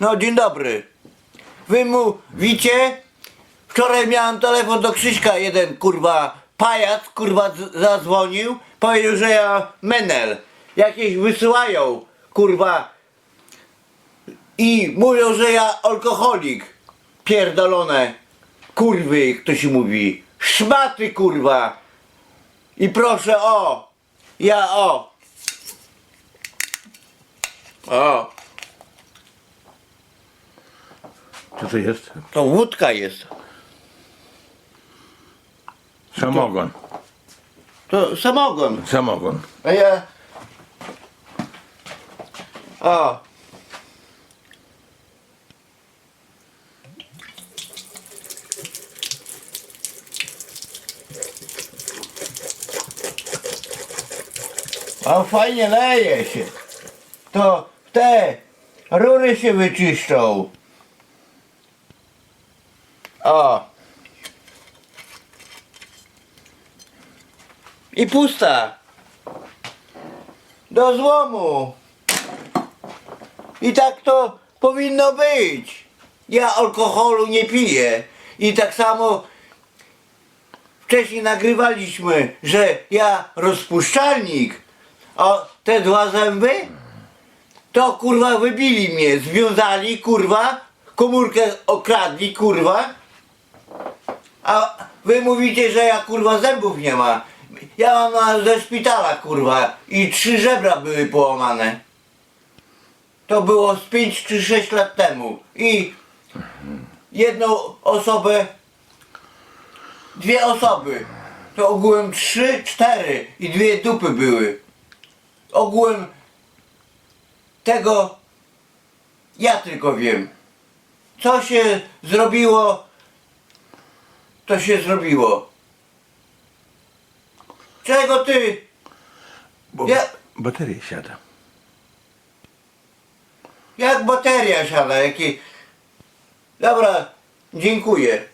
No dzień dobry. Wy mówicie, wczoraj miałem telefon do Krzyśka, jeden kurwa pajac kurwa zadzwonił, powiedział, że ja menel. Jakieś wysyłają kurwa i mówią, że ja alkoholik. Pierdolone kurwy, jak to się mówi. Szmaty kurwa. I proszę o, ja o. O, Co to jest? to łódka jest. Samogon. To samogon. Samogon. A ja. O. A fajnie leje się. To te rury się wyczyszczą. O. I pusta. Do złomu. I tak to powinno być. Ja alkoholu nie piję. I tak samo wcześniej nagrywaliśmy, że ja rozpuszczalnik, a te dwa zęby, to kurwa wybili mnie, związali kurwa, komórkę okradli kurwa, a wy mówicie, że ja kurwa zębów nie ma. Ja mam ze szpitala kurwa i trzy żebra były połamane. To było z 5 czy 6 lat temu. I jedną osobę, dwie osoby. To ogółem trzy, cztery i dwie dupy były. Ogółem tego ja tylko wiem. Co się zrobiło, to się zrobiło. Czego ty? Bo Ja- bateria siada. Jak bateria siada, jaki... Dobra, dziękuję.